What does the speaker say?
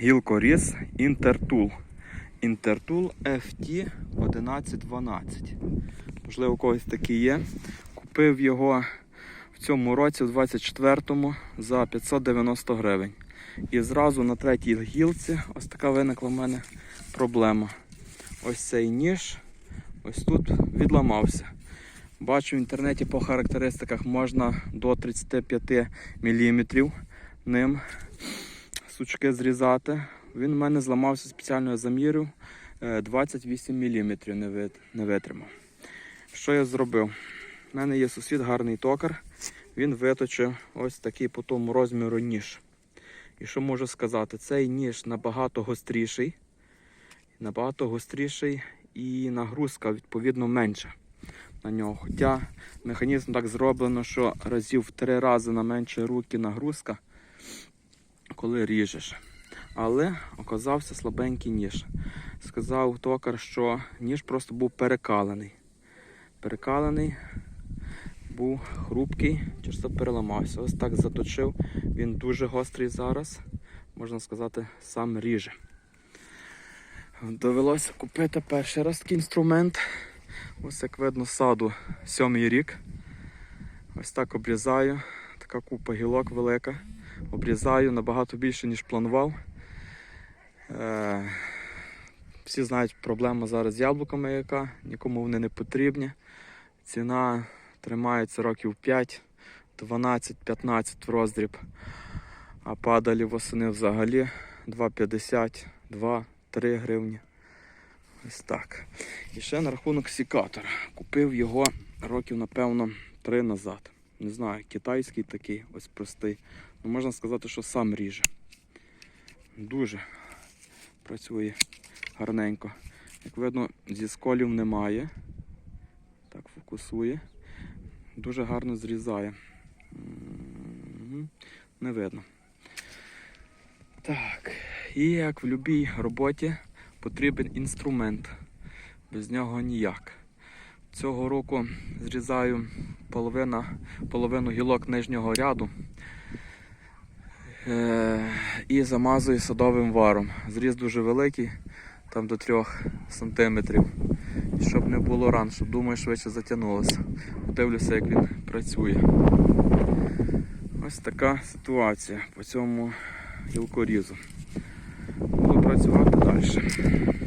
Гілкоріз Інтертул. Інтертул FT 1112. Можливо, у когось такий є. Купив його в цьому році, в 24-му, за 590 гривень. І зразу на третій гілці ось така виникла в мене проблема. Ось цей ніж, ось тут відламався. Бачу в інтернеті по характеристиках можна до 35 мм ним сучки зрізати. Він в мене зламався спеціально е, 28 мм не витримав. Що я зробив? У мене є сусід, гарний токар. Він виточив ось такий по тому розміру ніж. І що можу сказати? Цей ніж набагато гостріший. Набагато гостріший і нагрузка відповідно менша на нього. Хоча механізм так зроблено, що разів в три рази на менше руки нагрузка, коли ріжеш. Але оказався слабенький ніж. Сказав токар, що ніж просто був перекалений. Перекалений, був хрупкий, через переламався. Ось так заточив. Він дуже гострий зараз. Можна сказати, сам ріже. Довелося купити перший раз такий інструмент. Ось як видно саду сьомий рік. Ось так обрізаю. Така купа гілок велика. Обрізаю набагато більше, ніж планував. Е, всі знають проблема зараз з яблуками, яка нікому вони не потрібні. Ціна тримається років 5, 12-15 в роздріб. А падалі восени взагалі 2,50, 2-3 гривні. Ось так. І ще на рахунок сікатора. Купив його років, напевно, 3 назад. Не знаю, китайський такий, ось простий. Ну, можна сказати, що сам ріже. Дуже працює гарненько. Як видно, зі сколів немає. Так, фокусує. Дуже гарно зрізає. Не видно. Так. І як в будь-якій роботі потрібен інструмент. Без нього ніяк. Цього року зрізаю половина, половину гілок нижнього ряду е- і замазую садовим варом. Зріз дуже великий, там до 3 сантиметрів. І щоб не було ран, щоб думаю, швидше затягнулося. Подивлюся, як він працює. Ось така ситуація по цьому гілкорізу. Буду працювати далі.